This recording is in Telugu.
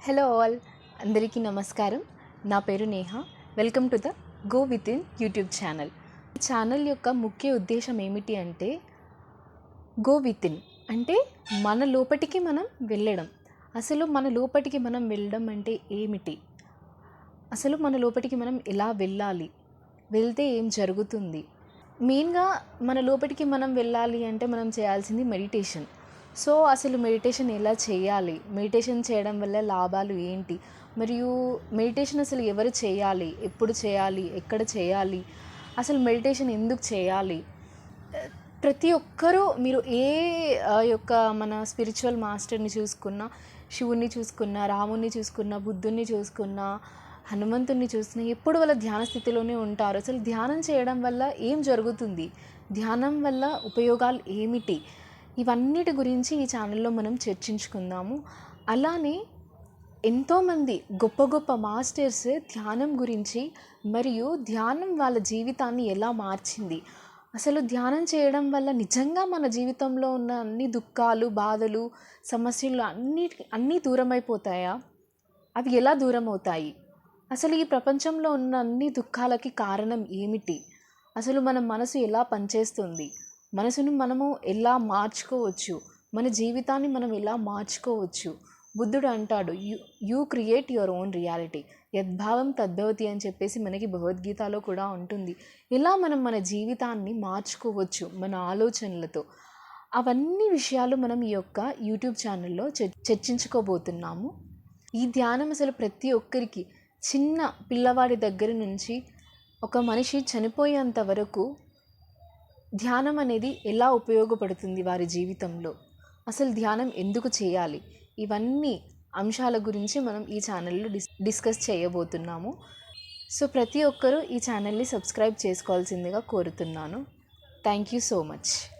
హలో ఆల్ అందరికీ నమస్కారం. నా పేరు Neha. Welcome to the go with in YouTube channel ఈ ఛానల్ యొక్క ముఖ్య ఉద్దేశం ఏమిటి అంటే గో విత్ ఇన్ అంటే మన లోపటికి మనం వెళ్ళడం. అసలు మన లోపటికి మనం వెళ్ళడం అంటే ఏమిటి? అసలు మన లోపటికి మనం ఎలా వెళ్ళాలి? వెళ్తే ఏం జరుగుతుంది? మెయిన్గా మన లోపలికి మనం వెళ్ళాలి అంటే మనం చేయాల్సింది మెడిటేషన్ సో అసలు మెడిటేషన్ ఎలా చేయాలి? మెడిటేషన్ చేయడం వల్ల లాభాలు ఏంటి? మరియు మెడిటేషన్ అసలు ఎవరు చేయాలి? ఎప్పుడు చేయాలి? ఎక్కడ చేయాలి? అసలు మెడిటేషన్ ఎందుకు చేయాలి? ప్రతి ఒక్కరూ మీరు ఏ యొక్క మన స్పిరిచువల్ మాస్టర్ని చూసుకున్నా శివుణ్ణి చూసుకున్నా రాముణ్ణి చూసుకున్నా బుద్ధుణ్ణి చూసుకున్నా హనుమంతుణ్ణి చూసినా ఎప్పుడు వాళ్ళ ధ్యాన స్థితిలోనే ఉంటారు. అసలు ధ్యానం చేయడం వల్ల ఏం జరుగుతుంది? ధ్యానం వల్ల ఉపయోగాలు ఏమిటి? ఇవన్నిటి గురించి ఈ ఛానల్లో మనం చర్చించుకుందాము. అలానే ఎంతోమంది గొప్ప గొప్ప మాస్టర్స్ ధ్యానం గురించి మరియు ధ్యానం వాళ్ళ జీవితాన్ని ఎలా మార్చింది. అసలు ధ్యానం చేయడం వల్ల నిజంగా మన జీవితంలో ఉన్న అన్ని దుఃఖాలు బాధలు సమస్యలు అన్ని అన్నీ దూరమైపోతాయా? అవి ఎలా దూరం అవుతాయి అసలు ఈ ప్రపంచంలో ఉన్న అన్ని దుఃఖాలకి కారణం ఏమిటి? అసలు మన మనసు ఎలా పనిచేస్తుంది? మనసును మనము ఎలా మార్చుకోవచ్చు? మన జీవితాన్ని మనం ఎలా మార్చుకోవచ్చు? బుద్ధుడు అంటాడు you you create your own reality. యద్భావం తద్భవతి అని చెప్పేసి మనకి భగవద్గీతలో కూడా ఉంటుంది. ఎలా మనం మన జీవితాన్ని మార్చుకోవచ్చు మన ఆలోచనలతో. అవన్నీ విషయాలు మనం ఈ యొక్క యూట్యూబ్ ఛానల్లో చర్చించుకోబోతున్నాము. ఈ ధ్యానం అసలు ప్రతి ఒక్కరికి చిన్న పిల్లవాడి దగ్గర నుంచి ఒక మనిషి చనిపోయేంత వరకు ధ్యానం అనేది ఎలా ఉపయోగపడుతుంది వారి జీవితంలో? అసలు ధ్యానం ఎందుకు చేయాలి? ఇవన్నీ అంశాల గురించి మనం ఈ ఛానల్లో డిస్ డిస్కస్ చేయబోతున్నాము. సో ప్రతి ఒక్కరూ ఈ ఛానల్ని సబ్స్క్రైబ్ చేసుకోవాల్సిందిగా కోరుతున్నాను. Thank you so much.